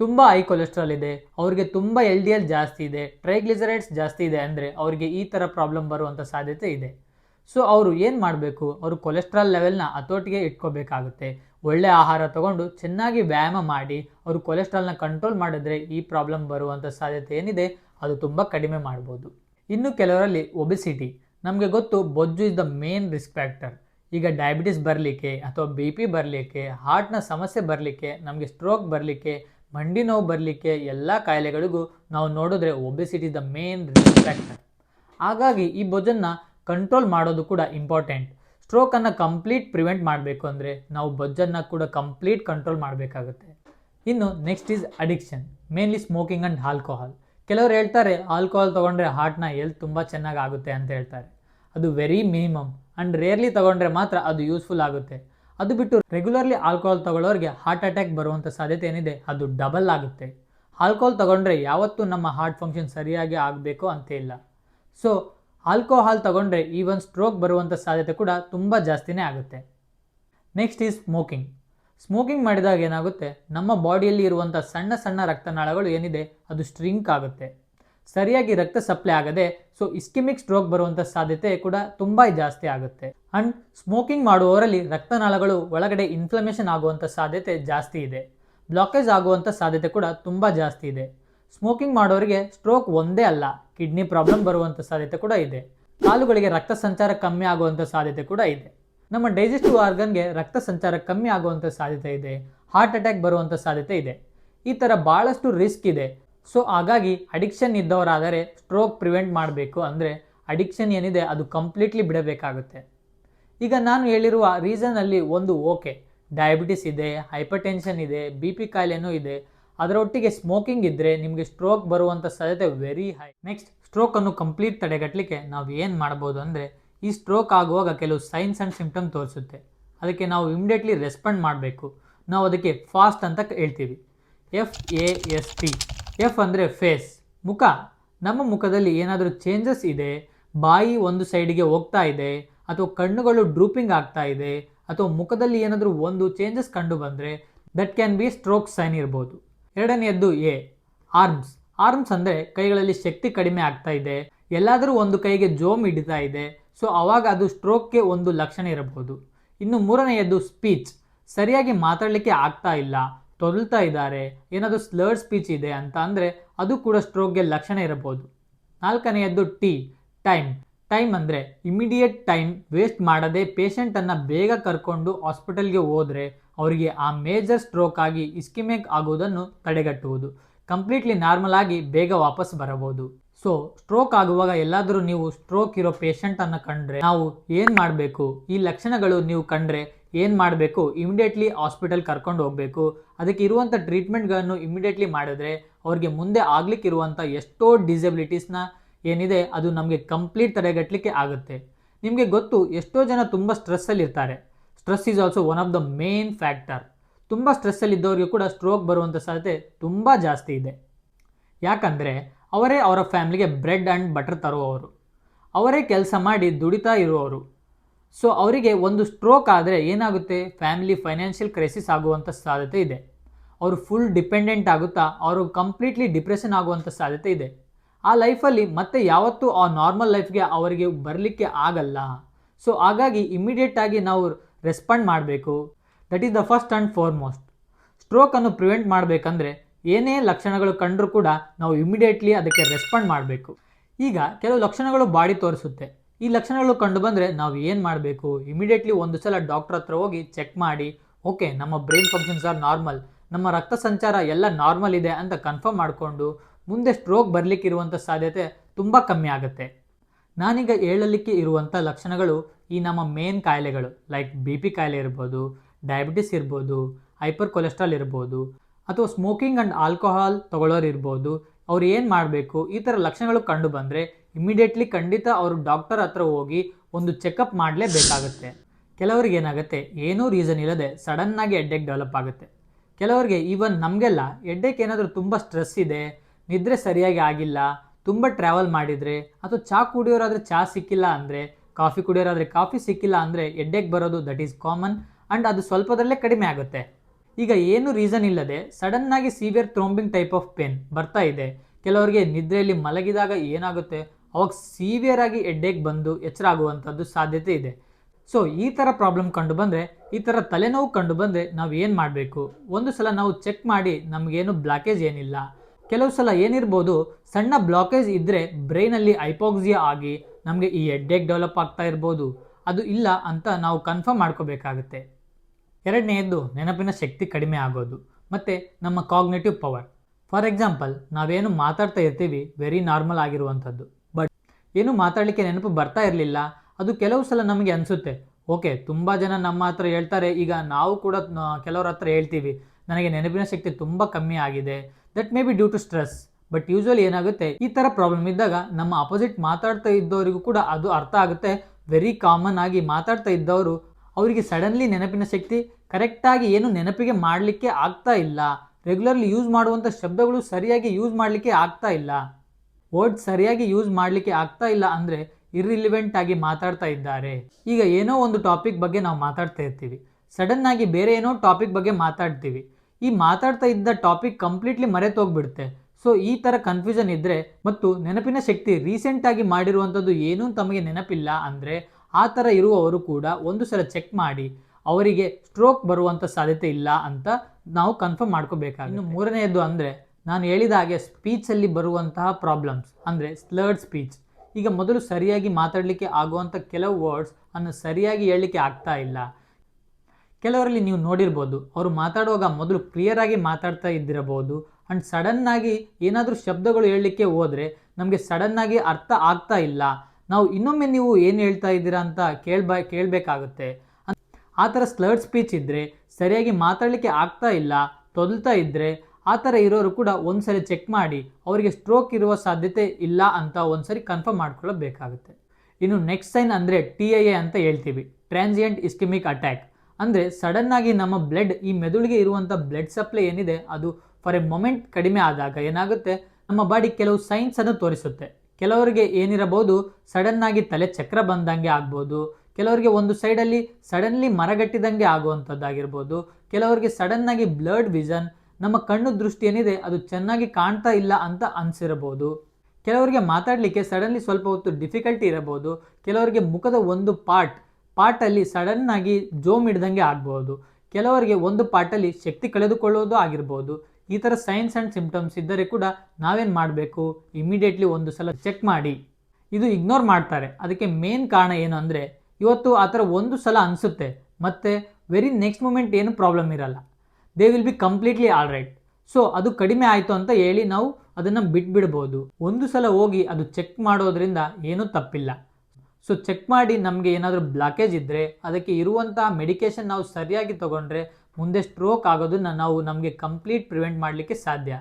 ತುಂಬ ಹೈ ಕೊಲೆಸ್ಟ್ರಾಲ್ ಇದೆ. ಅವ್ರಿಗೆ ತುಂಬ ಎಲ್ ಡಿ ಎಲ್ ಜಾಸ್ತಿ ಇದೆ. ಟ್ರೈಗ್ಲಿಸರೈಡ್ಸ್ ಜಾಸ್ತಿ ಇದೆ ಅಂದರೆ ಅವರಿಗೆ ಈ ಥರ ಪ್ರಾಬ್ಲಮ್ ಬರುವಂಥ ಸಾಧ್ಯತೆ ಇದೆ. ಸೊ ಅವರು ಏನು ಮಾಡಬೇಕು? ಅವರು ಕೊಲೆಸ್ಟ್ರಾಲ್ ಲೆವೆಲ್ನ ಹತೋಟಿಗೆ ಇಟ್ಕೋಬೇಕಾಗುತ್ತೆ. ಒಳ್ಳೆ ಆಹಾರ ತಗೊಂಡು ಚೆನ್ನಾಗಿ ವ್ಯಾಯಾಮ ಮಾಡಿ ಅವರು ಕೊಲೆಸ್ಟ್ರಾಲ್ನ ಕಂಟ್ರೋಲ್ ಮಾಡಿದ್ರೆ ಈ ಪ್ರಾಬ್ಲಮ್ ಬರುವಂಥ ಸಾಧ್ಯತೆ ಏನಿದೆ? ಅದು ತುಂಬ ಕಡಿಮೆ ಮಾಡ್ಬೋದು. ಇನ್ನು ಕೆಲವರಲ್ಲಿ ಒಬೆಸಿಟಿ. ನಮಗೆ ಗೊತ್ತು ಬೊಜ್ಜು is the main risk factor. ಈಗ ಡಯಾಬಿಟಿಸ್ ಬರಲಿಕ್ಕೆ ಅಥವಾ ಬಿ ಪಿ ಬರಲಿಕ್ಕೆ ಹಾರ್ಟ್ನ ಸಮಸ್ಯೆ ಬರಲಿಕ್ಕೆ, ನಮಗೆ ಸ್ಟ್ರೋಕ್ ಬರಲಿಕ್ಕೆ, ಮಂಡಿ ನೋವು ಬರಲಿಕ್ಕೆ ಎಲ್ಲ ಕಾಯಿಲೆಗಳಿಗೂ ನಾವು ನೋಡಿದ್ರೆ obesity the main risk factor ಹಾಗಾಗಿ ಈ ಬೊಜ್ಜನ್ನು ಕಂಟ್ರೋಲ್ ಮಾಡೋದು ಕೂಡ ಇಂಪಾರ್ಟೆಂಟ್ ಸ್ಟ್ರೋಕನ್ನು ಕಂಪ್ಲೀಟ್ ಪ್ರಿವೆಂಟ್ ಮಾಡಬೇಕು ಅಂದರೆ ನಾವು ಬೊಜ್ಜನ್ನು ಕೂಡ ಕಂಪ್ಲೀಟ್ ಕಂಟ್ರೋಲ್ ಮಾಡಬೇಕಾಗುತ್ತೆ. ಇನ್ನು next is addiction mainly smoking and alcohol ಕೆಲವರು ಹೇಳ್ತಾರೆ ಆಲ್ಕೋಹಾಲ್ ತೊಗೊಂಡ್ರೆ ಹಾರ್ಟ್ನ ಎಲ್ತ್ ತುಂಬ ಚೆನ್ನಾಗಿ ಆಗುತ್ತೆ ಅಂತ ಹೇಳ್ತಾರೆ. ಅದು ವೆರಿ ಮಿನಿಮಮ್ ಆ್ಯಂಡ್ ರೇರ್ಲಿ ತಗೊಂಡ್ರೆ ಮಾತ್ರ ಅದು ಯೂಸ್ಫುಲ್ ಆಗುತ್ತೆ. ಅದು ಬಿಟ್ಟು ರೆಗ್ಯುಲರ್ಲಿ ಆಲ್ಕೋಹಾಲ್ ತಗೊಳ್ಳೋರಿಗೆ ಹಾರ್ಟ್ ಅಟ್ಯಾಕ್ ಬರುವಂಥ ಸಾಧ್ಯತೆ ಏನಿದೆ? ಅದು ಡಬಲ್ ಆಗುತ್ತೆ. ಆಲ್ಕೋಹಾಲ್ ತಗೊಂಡ್ರೆ ಯಾವತ್ತೂ ನಮ್ಮ ಹಾರ್ಟ್ ಫಂಕ್ಷನ್ ಸರಿಯಾಗಿ ಆಗಬೇಕು ಅಂತ ಇಲ್ಲ. ಸೊ ಆಲ್ಕೋಹಾಲ್ ತಗೊಂಡ್ರೆ ಈವನ್ ಸ್ಟ್ರೋಕ್ ಬರುವಂಥ ಸಾಧ್ಯತೆ ಕೂಡ ತುಂಬ ಜಾಸ್ತಿನೇ ಆಗುತ್ತೆ. ನೆಕ್ಸ್ಟ್ ಈಸ್ ಸ್ಮೋಕಿಂಗ್ ಸ್ಮೋಕಿಂಗ್ ಮಾಡಿದಾಗ ಏನಾಗುತ್ತೆ? ನಮ್ಮ ಬಾಡಿಯಲ್ಲಿ ಇರುವಂಥ ಸಣ್ಣ ಸಣ್ಣ ರಕ್ತನಾಳಗಳು ಏನಿದೆ? ಅದು ಸ್ಟ್ರಿಂಕ್ ಆಗುತ್ತೆ. ಸರಿಯಾಗಿ ರಕ್ತ ಸಪ್ಲೈ ಆಗದೆ, ಸೊ ಇಸ್ಕಿಮಿಕ್ ಸ್ಟ್ರೋಕ್ ಬರುವಂಥ ಸಾಧ್ಯತೆ ಕೂಡ ತುಂಬ ಜಾಸ್ತಿ ಆಗುತ್ತೆ. ಅಂಡ್ ಸ್ಮೋಕಿಂಗ್ ಮಾಡುವವರಲ್ಲಿ ರಕ್ತನಾಳಗಳು ಒಳಗಡೆ ಇನ್ಫ್ಲಮೇಷನ್ ಆಗುವಂಥ ಸಾಧ್ಯತೆ ಜಾಸ್ತಿ ಇದೆ. ಬ್ಲಾಕೇಜ್ ಆಗುವಂಥ ಸಾಧ್ಯತೆ ಕೂಡ ತುಂಬ ಜಾಸ್ತಿ ಇದೆ. ಸ್ಮೋಕಿಂಗ್ ಮಾಡೋರಿಗೆ ಸ್ಟ್ರೋಕ್ ಒಂದೇ ಅಲ್ಲ, ಕಿಡ್ನಿ ಪ್ರಾಬ್ಲಮ್ ಬರುವಂಥ ಸಾಧ್ಯತೆ ಕೂಡ ಇದೆ. ಕಾಲುಗಳಿಗೆ ರಕ್ತ ಸಂಚಾರ ಕಮ್ಮಿ ಆಗುವಂಥ ಸಾಧ್ಯತೆ ಕೂಡ ಇದೆ. ನಮ್ಮ ಡೈಜೆಸ್ಟಿವ್ ಆರ್ಗನ್ಗೆ ರಕ್ತ ಸಂಚಾರ ಕಮ್ಮಿ ಆಗುವಂಥ ಸಾಧ್ಯತೆ ಇದೆ. ಹಾರ್ಟ್ ಅಟ್ಯಾಕ್ ಬರುವಂಥ ಸಾಧ್ಯತೆ ಇದೆ. ಈ ಥರ ಭಾಳಷ್ಟು ರಿಸ್ಕ್ ಇದೆ. ಸೊ ಹಾಗಾಗಿ ಅಡಿಕ್ಷನ್ ಇದ್ದವರಾದರೆ ಸ್ಟ್ರೋಕ್ ಪ್ರಿವೆಂಟ್ ಮಾಡಬೇಕು ಅಂದರೆ ಅಡಿಕ್ಷನ್ ಏನಿದೆ ಅದು ಕಂಪ್ಲೀಟ್ಲಿ ಬಿಡಬೇಕಾಗುತ್ತೆ. ಈಗ ನಾನು ಹೇಳಿರುವ ರೀಸನಲ್ಲಿ ಒಂದು ಓಕೆ ಡಯಾಬಿಟಿಸ್ ಇದೆ ಹೈಪರ್ ಟೆನ್ಷನ್ ಇದೆ ಬಿ ಪಿ ಕಾಯಿಲೆನೂ ಇದೆ, ಅದರೊಟ್ಟಿಗೆ ಸ್ಮೋಕಿಂಗ್ ಇದ್ದರೆ ನಿಮಗೆ ಸ್ಟ್ರೋಕ್ ಬರುವಂಥ ಸಾಧ್ಯತೆ ವೆರಿ ಹೈ ನೆಕ್ಸ್ಟ್ ಸ್ಟ್ರೋಕನ್ನು ಕಂಪ್ಲೀಟ್ ತಡೆಗಟ್ಟಲಿಕ್ಕೆ ನಾವು ಏನು ಮಾಡ್ಬೋದು ಅಂದರೆ ಈ ಸ್ಟ್ರೋಕ್ ಆಗುವಾಗ ಕೆಲವು ಸೈನ್ಸ್ ಆ್ಯಂಡ್ ಸಿಂಪ್ಟಮ್ ತೋರಿಸುತ್ತೆ. ಅದಕ್ಕೆ ನಾವು ಇಮಿಡಿಯೇಟ್ಲಿ ರೆಸ್ಪಾಂಡ್ ಮಾಡಬೇಕು. ನಾವು ಅದಕ್ಕೆ ಫಾಸ್ಟ್ ಅಂತ ಹೇಳ್ತೀವಿ. F A S T. F ಅಂದರೆ ಫೇಸ್. ಮುಖ. ನಮ್ಮ ಮುಖದಲ್ಲಿ ಏನಾದರೂ ಚೇಂಜಸ್ ಇದೆ, ಬಾಯಿ ಒಂದು ಸೈಡಿಗೆ ಹೋಗ್ತಾ ಇದೆ, ಅಥವಾ ಕಣ್ಣುಗಳು ಡ್ರೂಪಿಂಗ್ ಆಗ್ತಾ ಇದೆ, ಅಥವಾ ಮುಖದಲ್ಲಿ ಏನಾದರೂ ಒಂದು ಚೇಂಜಸ್ ಕಂಡು ಬಂದರೆ that can be stroke sign ಇರ್ಬೋದು. ಎರಡನೆಯದ್ದು ಎ ಆರ್ಮ್ಸ್ ಆರ್ಮ್ಸ್ ಅಂದರೆ ಕೈಗಳಲ್ಲಿ ಶಕ್ತಿ ಕಡಿಮೆ ಆಗ್ತಾ ಇದೆ, ಎಲ್ಲಾದರೂ ಒಂದು ಕೈಗೆ ಜೋಮ್ ಹಿಡಿತಾ ಇದೆ ಸೊ ಆವಾಗ ಅದು ಸ್ಟ್ರೋಕ್ಗೆ ಒಂದು ಲಕ್ಷಣ ಇರಬಹುದು. ಇನ್ನು ಮೂರನೆಯದ್ದು ಸ್ಪೀಚ್ ಸರಿಯಾಗಿ ಮಾತಾಡಲಿಕ್ಕೆ ಆಗ್ತಾ ಇಲ್ಲ ತೊದಲ್ತಾ ಇದ್ದಾರೆ. ಏನಾದರೂ ಸ್ಲರ್ಡ್ ಸ್ಪೀಚ್ ಇದೆ ಅಂತ ಅಂದರೆ ಅದು ಕೂಡ ಸ್ಟ್ರೋಕ್ಗೆ ಲಕ್ಷಣ ಇರಬಹುದು. ನಾಲ್ಕನೆಯದ್ದು ಟಿ ಟೈಮ್ ಟೈಮ್ ಅಂದರೆ ಇಮಿಡಿಯೇಟ್ ಟೈಮ್ ವೇಸ್ಟ್ ಮಾಡದೆ ಪೇಷಂಟನ್ನು ಬೇಗ ಕರ್ಕೊಂಡು ಹಾಸ್ಪಿಟಲ್ಗೆ ಹೋದರೆ ಅವರಿಗೆ ಆ ಮೇಜರ್ ಸ್ಟ್ರೋಕ್ ಆಗಿ ಇಸ್ಕಿಮೇಕ್ ಆಗುವುದನ್ನು ತಡೆಗಟ್ಟುವುದು. ಕಂಪ್ಲೀಟ್ಲಿ ನಾರ್ಮಲ್ ಆಗಿ ಬೇಗ ವಾಪಸ್ ಬರಬಹುದು. ಸೊ ಸ್ಟ್ರೋಕ್ ಆಗುವಾಗ ಎಲ್ಲಾದರೂ ನೀವು ಸ್ಟ್ರೋಕ್ ಇರೋ ಪೇಷಂಟನ್ನು ಕಂಡ್ರೆ ನಾವು ಏನು ಮಾಡಬೇಕು? ಈ ಲಕ್ಷಣಗಳು ನೀವು ಕಂಡ್ರೆ ಏನು ಮಾಡಬೇಕು? ಇಮಿಡಿಯೇಟ್ಲಿ ಹಾಸ್ಪಿಟಲ್ ಕರ್ಕೊಂಡು ಹೋಗಬೇಕು. ಅದಕ್ಕೆ ಇರುವಂಥ ಟ್ರೀಟ್ಮೆಂಟ್ಗಳನ್ನು ಇಮಿಡಿಯೇಟ್ಲಿ ಮಾಡಿದ್ರೆ ಅವ್ರಿಗೆ ಮುಂದೆ ಆಗ್ಲಿಕ್ಕಿರುವಂಥ ಎಷ್ಟೋ ಡಿಸಬಿಲಿಟೀಸ್ನ ಏನಿದೆ, ಅದು ನಮಗೆ ಕಂಪ್ಲೀಟ್ ತಡೆಗಟ್ಟಲಿಕ್ಕೆ ಆಗುತ್ತೆ. ನಿಮಗೆ ಗೊತ್ತು, ಎಷ್ಟೋ ಜನ ತುಂಬ ಸ್ಟ್ರೆಸ್ಸಲ್ಲಿ ಇರ್ತಾರೆ. Stress is also one of the main factor ತುಂಬ ಸ್ಟ್ರೆಸ್ಸಲ್ಲಿ ಇದ್ದವರಿಗೆ ಕೂಡ ಸ್ಟ್ರೋಕ್ ಬರುವಂಥ ಸಾಧ್ಯತೆ ತುಂಬ ಜಾಸ್ತಿ ಇದೆ. ಯಾಕಂದರೆ ಅವರೇ ಅವರ ಫ್ಯಾಮಿಲಿಗೆ ಬ್ರೆಡ್ ಆ್ಯಂಡ್ ಬಟರ್ ತರುವವರು. ಅವರೇ ಕೆಲಸ ಮಾಡಿ ದುಡಿತಾ ಇರುವವರು. ಸೊ, ಅವರಿಗೆ ಒಂದು ಸ್ಟ್ರೋಕ್ ಆದರೆ ಏನಾಗುತ್ತೆ? ಫ್ಯಾಮಿಲಿ ಫೈನಾನ್ಷಿಯಲ್ ಕ್ರೈಸಿಸ್ ಆಗುವಂಥ ಸಾಧ್ಯತೆ ಇದೆ. ಅವರು ಫುಲ್ ಡಿಪೆಂಡೆಂಟ್ ಆಗುತ್ತಾ? ಅವರು ಕಂಪ್ಲೀಟ್ಲಿ ಡಿಪ್ರೆಷನ್ ಆಗುವಂಥ ಸಾಧ್ಯತೆ ಇದೆ. ಆ ಲೈಫಲ್ಲಿ ಮತ್ತೆ ಯಾವತ್ತೂ ಆ ನಾರ್ಮಲ್ ಲೈಫ್ಗೆ ಅವರಿಗೆ ಬರಲಿಕ್ಕೆ ಆಗಲ್ಲ. ಸೊ, ಹಾಗಾಗಿ ಇಮಿಡಿಯೇಟ್ ಆಗಿ ನಾವು ರೆಸ್ಪಾಂಡ್ ಮಾಡಬೇಕು. That is the first and foremost. ಸ್ಟ್ರೋಕನ್ನು prevent ಮಾಡಬೇಕಂದ್ರೆ ಏನೇ ಲಕ್ಷಣಗಳು ಕಂಡರೂ ಕೂಡ ನಾವು ಇಮಿಡಿಯೇಟ್ಲಿ ಅದಕ್ಕೆ ರೆಸ್ಪಾಂಡ್ ಮಾಡಬೇಕು. ಈಗ ಕೆಲವು ಲಕ್ಷಣಗಳು ಬಾಡಿ ತೋರಿಸುತ್ತೆ. ಈ ಲಕ್ಷಣಗಳು ಕಂಡು ಬಂದರೆ ನಾವು ಏನು ಮಾಡಬೇಕು? ಇಮಿಡಿಯೇಟ್ಲಿ ಒಂದು ಸಲ ಡಾಕ್ಟರ್ ಹತ್ರ ಹೋಗಿ ಚೆಕ್ ಮಾಡಿ ಓಕೆ ನಮ್ಮ ಬ್ರೈನ್ ಫಂಕ್ಷನ್ಸ್ ಆರ್ ನಾರ್ಮಲ್ ನಮ್ಮ ರಕ್ತ ಸಂಚಾರ ಎಲ್ಲ ನಾರ್ಮಲ್ ಇದೆ ಅಂತ ಕನ್ಫರ್ಮ್ ಮಾಡಿಕೊಂಡು ಮುಂದೆ ಸ್ಟ್ರೋಕ್ ಬರಲಿಕ್ಕಿರುವಂಥ ಸಾಧ್ಯತೆ ತುಂಬ ಕಮ್ಮಿ ಆಗುತ್ತೆ. ನಾನೀಗ ಹೇಳಲಿಕ್ಕೆ ಇರುವಂಥ ಲಕ್ಷಣಗಳು ಈ ನಮ್ಮ ಮೇನ್ ಕಾಯಿಲೆಗಳು ಲೈಕ್ ಬಿ ಪಿ ಕಾಯಿಲೆ ಇರ್ಬೋದು ಡಯಾಬಿಟಿಸ್ ಇರ್ಬೋದು ಹೈಪರ್ ಕೊಲೆಸ್ಟ್ರಾಲ್ ಇರ್ಬೋದು ಅಥವಾ ಸ್ಮೋಕಿಂಗ್ ಆ್ಯಂಡ್ ಆಲ್ಕೋಹಾಲ್ ತೊಗೊಳ್ಳೋರು ಇರ್ಬೋದು ಅವ್ರು ಏನು ಮಾಡಬೇಕು, ಈ ಥರ ಲಕ್ಷಣಗಳು ಕಂಡು ಬಂದರೆ ಇಮಿಡಿಯೇಟ್ಲಿ ಖಂಡಿತ ಅವರು ಡಾಕ್ಟರ್ ಹತ್ರ ಹೋಗಿ ಒಂದು ಚೆಕಪ್ ಮಾಡಲೇಬೇಕಾಗುತ್ತೆ. ಕೆಲವರಿಗೆ ಏನಾಗುತ್ತೆ, ಏನೂ ರೀಸನ್ ಇಲ್ಲದೆ ಸಡನ್ನಾಗಿ ಎಡ್ಡೆಕ್ ಡೆವಲಪ್ ಆಗುತ್ತೆ. ಕೆಲವರಿಗೆ ಈವನ್ ನಮಗೆಲ್ಲ ಎಡ್ಡೆಕ್ ಏನಾದರೂ ತುಂಬ ಸ್ಟ್ರೆಸ್ ಇದೆ, ನಿದ್ರೆ ಸರಿಯಾಗಿ ಆಗಿಲ್ಲ, ತುಂಬ ಟ್ರಾವೆಲ್ ಮಾಡಿದರೆ ಅಥವಾ ಚಹಾ ಕುಡಿಯೋರಾದರೆ ಚಹಾ ಸಿಕ್ಕಿಲ್ಲ ಅಂದರೆ ಕಾಫಿ ಕುಡಿಯೋರಾದರೆ ಕಾಫಿ ಸಿಕ್ಕಿಲ್ಲ ಅಂದರೆ ಎಡ್ಡೆಗೆ ಬರೋದು ದಟ್ ಈಸ್ ಕಾಮನ್ ಆ್ಯಂಡ್ ಅದು ಸ್ವಲ್ಪದಲ್ಲೇ ಕಡಿಮೆ ಆಗುತ್ತೆ. ಈಗ ಏನು ರೀಸನ್ ಇಲ್ಲದೆ ಸಡನ್ನಾಗಿ severe throbbing type of pain ಬರ್ತಾ ಇದೆ. ಕೆಲವರಿಗೆ ನಿದ್ರೆಯಲ್ಲಿ ಮಲಗಿದಾಗ ಏನಾಗುತ್ತೆ? ಅವಾಗ ಸಿವಿಯರ್ ಆಗಿ ಹೆಡ್ಡೇಕ್ ಬಂದು ಎಚ್ಚರ ಆಗುವಂಥದ್ದು ಸಾಧ್ಯತೆ ಇದೆ. ಸೊ ಈ ಥರ ಪ್ರಾಬ್ಲಮ್ ಕಂಡು ಬಂದರೆ, ಈ ಥರ ತಲೆನೋವು ಕಂಡು ಬಂದರೆ ನಾವು ಏನು ಮಾಡಬೇಕು? ಒಂದು ಸಲ ನಾವು ಚೆಕ್ ಮಾಡಿ ನಮಗೇನು ಬ್ಲಾಕೇಜ್ ಏನಿಲ್ಲ. ಕೆಲವು ಸಲ ಏನಿರ್ಬೋದು, ಸಣ್ಣ ಬ್ಲಾಕೇಜ್ ಇದ್ದರೆ ಬ್ರೈನಲ್ಲಿ ಐಪಾಕ್ಸಿಯಾ ಆಗಿ ನಮಗೆ ಈ ಹೆಡ್ಡೇಕ್ ಡೆವಲಪ್ ಆಗ್ತಾ ಇರ್ಬೋದು. ಅದು ಇಲ್ಲ ಅಂತ ನಾವು ಕನ್ಫರ್ಮ್ ಮಾಡ್ಕೋಬೇಕಾಗುತ್ತೆ. ಎರಡನೆಯದ್ದು ನೆನಪಿನ ಶಕ್ತಿ ಕಡಿಮೆ ಆಗೋದು, ಮತ್ತು ನಮ್ಮ ಕಾಗ್ನೇಟಿವ್ ಪವರ್ ಫಾರ್ ಎಕ್ಸಾಂಪಲ್ ನಾವೇನು ಮಾತಾಡ್ತಾ ಇರ್ತೀವಿ ವೆರಿ ನಾರ್ಮಲ್ ಆಗಿರುವಂಥದ್ದು ಬಟ್ ಏನು ಮಾತಾಡಲಿಕ್ಕೆ ನೆನಪು ಬರ್ತಾ ಇರಲಿಲ್ಲ, ಅದು ಕೆಲವು ಸಲ ನಮಗೆ ಅನಿಸುತ್ತೆ, ಓಕೆ, ತುಂಬ ಜನ ನಮ್ಮ ಹತ್ರ ಹೇಳ್ತಾರೆ, ಈಗ ನಾವು ಕೂಡ ಕೆಲವರ ಹತ್ರ ಹೇಳ್ತೀವಿ, ನನಗೆ ನೆನಪಿನ ಶಕ್ತಿ ತುಂಬ ಕಮ್ಮಿ ಆಗಿದೆ that may be due to stress but usually ಏನಾಗುತ್ತೆ, ಈ ಥರ ಪ್ರಾಬ್ಲಮ್ ಇದ್ದಾಗ ನಮ್ಮ ಅಪೋಸಿಟ್ ಮಾತಾಡ್ತಾ ಇದ್ದವರಿಗೂ ಕೂಡ ಅದು ಅರ್ಥ ಆಗುತ್ತೆ ವೆರಿ ಕಾಮನ್ ಆಗಿ ಮಾತಾಡ್ತಾ ಇದ್ದವರು, ಅವರಿಗೆ ಸಡನ್ಲಿ ನೆನಪಿನ ಶಕ್ತಿ ಕರೆಕ್ಟಾಗಿ ಏನು ನೆನಪಿಗೆ ಮಾಡಲಿಕ್ಕೆ ಆಗ್ತಾ ಇಲ್ಲ. ರೆಗ್ಯುಲರ್ಲಿ ಯೂಸ್ ಮಾಡುವಂಥ ಶಬ್ದಗಳು ಸರಿಯಾಗಿ ಯೂಸ್ ಮಾಡಲಿಕ್ಕೆ ಆಗ್ತಾ ಇಲ್ಲ. ವರ್ಡ್ ಸರಿಯಾಗಿ ಯೂಸ್ ಮಾಡಲಿಕ್ಕೆ ಆಗ್ತಾ ಇಲ್ಲ ಅಂದರೆ ಇರ್ರಿಲಿವೆಂಟ್ ಆಗಿ ಮಾತಾಡ್ತಾ ಇದ್ದಾರೆ. ಈಗ ಏನೋ ಒಂದು ಟಾಪಿಕ್ ಬಗ್ಗೆ ನಾವು ಮಾತಾಡ್ತಾ ಇರ್ತೀವಿ. ಸಡನ್ ಆಗಿ ಬೇರೆ ಏನೋ ಟಾಪಿಕ್ ಬಗ್ಗೆ ಮಾತಾಡ್ತೀವಿ. ಈ ಮಾತಾಡ್ತಾ ಇದ್ದ ಟಾಪಿಕ್ ಕಂಪ್ಲೀಟ್ಲಿ ಮರೆತೋಗ್ಬಿಡುತ್ತೆ. ಸೊ ಈ ಥರ ಕನ್ಫ್ಯೂಷನ್ ಇದ್ದರೆ ಮತ್ತು ನೆನಪಿನ ಶಕ್ತಿ ರೀಸೆಂಟಾಗಿ ಮಾಡಿರುವಂಥದ್ದು ಏನೂ ತಮಗೆ ನೆನಪಿಲ್ಲ ಅಂದರೆ ಆ ಥರ ಇರುವವರು ಕೂಡ ಒಂದು ಸಲ ಚೆಕ್ ಮಾಡಿ. ಅವರಿಗೆ ಸ್ಟ್ರೋಕ್ ಬರುವಂಥ ಸಾಧ್ಯತೆ ಇಲ್ಲ ಅಂತ ನಾವು ಕನ್ಫರ್ಮ್ ಮಾಡ್ಕೋಬೇಕಾಗಿ ಇನ್ನು ಮೂರನೆಯದು ಅಂದರೆ ನಾನು ಹೇಳಿದ ಹಾಗೆ ಸ್ಪೀಚಲ್ಲಿ ಬರುವಂತಹ ಪ್ರಾಬ್ಲಮ್ಸ್ ಅಂದರೆ ಸ್ಲರ್ಡ್ ಸ್ಪೀಚ್ ಈಗ ಮೊದಲು ಸರಿಯಾಗಿ ಮಾತಾಡಲಿಕ್ಕೆ ಆಗುವಂಥ ಕೆಲವು ವರ್ಡ್ಸ್ ಅನ್ನು ಸರಿಯಾಗಿ ಹೇಳಲಿಕ್ಕೆ ಆಗ್ತಾ ಇಲ್ಲ. ಕೆಲವರಲ್ಲಿ ನೀವು ನೋಡಿರ್ಬೋದು ಅವರು ಮಾತಾಡುವಾಗ ಮೊದಲು ಕ್ಲಿಯರ್ ಆಗಿ ಮಾತಾಡ್ತಾ ಇದ್ದಿರಬಹುದು ಆ್ಯಂಡ್ ಸಡನ್ನಾಗಿ ಏನಾದರೂ ಶಬ್ದಗಳು ಹೇಳಲಿಕ್ಕೆ ಹೋದರೆ ನಮಗೆ ಸಡನ್ನಾಗಿ ಅರ್ಥ ಆಗ್ತಾ ಇಲ್ಲ. ನಾವು ಇನ್ನೊಮ್ಮೆ ನೀವು ಏನು ಹೇಳ್ತಾ ಇದ್ದೀರಾ ಅಂತ ಕೇಳ್ಬ ಕೇಳಬೇಕಾಗುತ್ತೆ. ಆ ಥರ ಸ್ಲರ್ಡ್ ಸ್ಪೀಚ್ ಇದ್ದರೆ ಸರಿಯಾಗಿ ಮಾತಾಡಲಿಕ್ಕೆ ಆಗ್ತಾ ಇಲ್ಲ ತೊದಲ್ತಾ ಇದ್ದರೆ ಆ ಥರ ಇರೋರು ಕೂಡ ಒಂದ್ಸರಿ ಚೆಕ್ ಮಾಡಿ ಅವರಿಗೆ ಸ್ಟ್ರೋಕ್ ಇರುವ ಸಾಧ್ಯತೆ ಇಲ್ಲ ಅಂತ ಒಂದ್ಸರಿ ಕನ್ಫರ್ಮ್ ಮಾಡ್ಕೊಳ್ಳಬೇಕಾಗುತ್ತೆ. ಇನ್ನು ನೆಕ್ಸ್ಟ್ ಸೈನ್ ಅಂದರೆ ಟಿ ಐ ಎ ಅಂತ ಹೇಳ್ತೀವಿ ಟ್ರಾನ್ಸಿಯೆಂಟ್ ಇಸ್ಕಿಮಿಕ್ ಅಟ್ಯಾಕ್ ಅಂದರೆ ಸಡನ್ನಾಗಿ ನಮ್ಮ ಬ್ಲಡ್ ಈ ಮೆದುಳಿಗೆ ಇರುವಂಥ ಬ್ಲಡ್ ಸಪ್ಲೈ ಏನಿದೆ, ಅದು ಫಾರ್ ಎ ಮೊಮೆಂಟ್ ಕಡಿಮೆ ಆದಾಗ ಏನಾಗುತ್ತೆ? ನಮ್ಮ ಬಾಡಿ ಕೆಲವು ಸೈನ್ಸನ್ನು ತೋರಿಸುತ್ತೆ. ಕೆಲವರಿಗೆ ಏನಿರಬಹುದು ಸಡನ್ನಾಗಿ ತಲೆ ಚಕ್ರ ಬಂದಂಗೆ ಆಗ್ಬೋದು ಕೆಲವರಿಗೆ ಒಂದು ಸೈಡಲ್ಲಿ ಸಡನ್ಲಿ ಮರಗಟ್ಟಿದಂಗೆ ಆಗುವಂಥದ್ದಾಗಿರ್ಬೋದು. ಕೆಲವರಿಗೆ ಸಡನ್ನಾಗಿ ಬ್ಲರ್ಡ್ ವಿಷನ್ ನಮ್ಮ ಕಣ್ಣು ದೃಷ್ಟಿ ಏನಿದೆ ಅದು ಚೆನ್ನಾಗಿ ಕಾಣ್ತಾ ಇಲ್ಲ ಅಂತ ಅನಿಸಿರಬಹುದು. ಕೆಲವರಿಗೆ ಮಾತಾಡಲಿಕ್ಕೆ ಸಡನ್ಲಿ ಸ್ವಲ್ಪ ಹೊತ್ತು ಡಿಫಿಕಲ್ಟಿ ಇರಬಹುದು. ಕೆಲವರಿಗೆ ಮುಖದ ಒಂದು ಪಾರ್ಟ್ ಪಾರ್ಟಲ್ಲಿ ಸಡನ್ನಾಗಿ ಜೋಮ್ ಹಿಡ್ದಂಗೆ ಆಗ್ಬೋದು ಕೆಲವರಿಗೆ ಒಂದು ಪಾರ್ಟಲ್ಲಿ ಶಕ್ತಿ ಕಳೆದುಕೊಳ್ಳೋದು ಆಗಿರ್ಬೋದು. ಈ ಥರ ಸೈನ್ಸ್ ಆ್ಯಂಡ್ ಸಿಂಪ್ಟಮ್ಸ್ ಇದ್ದರೆ ಕೂಡ ನಾವೇನು ಮಾಡಬೇಕು? ಇಮಿಡಿಯೇಟ್ಲಿ ಒಂದು ಸಲ ಚೆಕ್ ಮಾಡಿ. ಇದು ಇಗ್ನೋರ್ ಮಾಡ್ತಾರೆ. ಅದಕ್ಕೆ ಮೇನ್ ಕಾರಣ ಏನು ಅಂದರೆ ಇವತ್ತು ಆ ಥರ ಒಂದು ಸಲ ಅನಿಸುತ್ತೆ, ಮತ್ತು ವೆರಿ ನೆಕ್ಸ್ಟ್ ಮೂಮೆಂಟ್ ಏನು ಪ್ರಾಬ್ಲಮ್ ಇರಲ್ಲ. They will be completely all right so ಅದು ಕಡಿಮೆ ಆಯಿತು ಅಂತ ಹೇಳಿ ನಾವು ಅದನ್ನು ಬಿಟ್ಬಿಡ್ಬೋದು. ಒಂದು ಸಲ ಹೋಗಿ ಅದು ಚೆಕ್ ಮಾಡೋದ್ರಿಂದ ಏನೂ ತಪ್ಪಿಲ್ಲ. ಸೊ ಚೆಕ್ ಮಾಡಿ ನಮಗೆ ಏನಾದರೂ ಬ್ಲಾಕೇಜ್ ಇದ್ದರೆ ಅದಕ್ಕೆ ಇರುವಂತಹ ಮೆಡಿಕೇಷನ್ ನಾವು ಸರಿಯಾಗಿ ತೊಗೊಂಡ್ರೆ ಮುಂದೆ ಸ್ಟ್ರೋಕ್ ಆಗೋದನ್ನು ನಾವು ನಮಗೆ ಕಂಪ್ಲೀಟ್ ಪ್ರಿವೆಂಟ್ ಮಾಡಲಿಕ್ಕೆ ಸಾಧ್ಯ.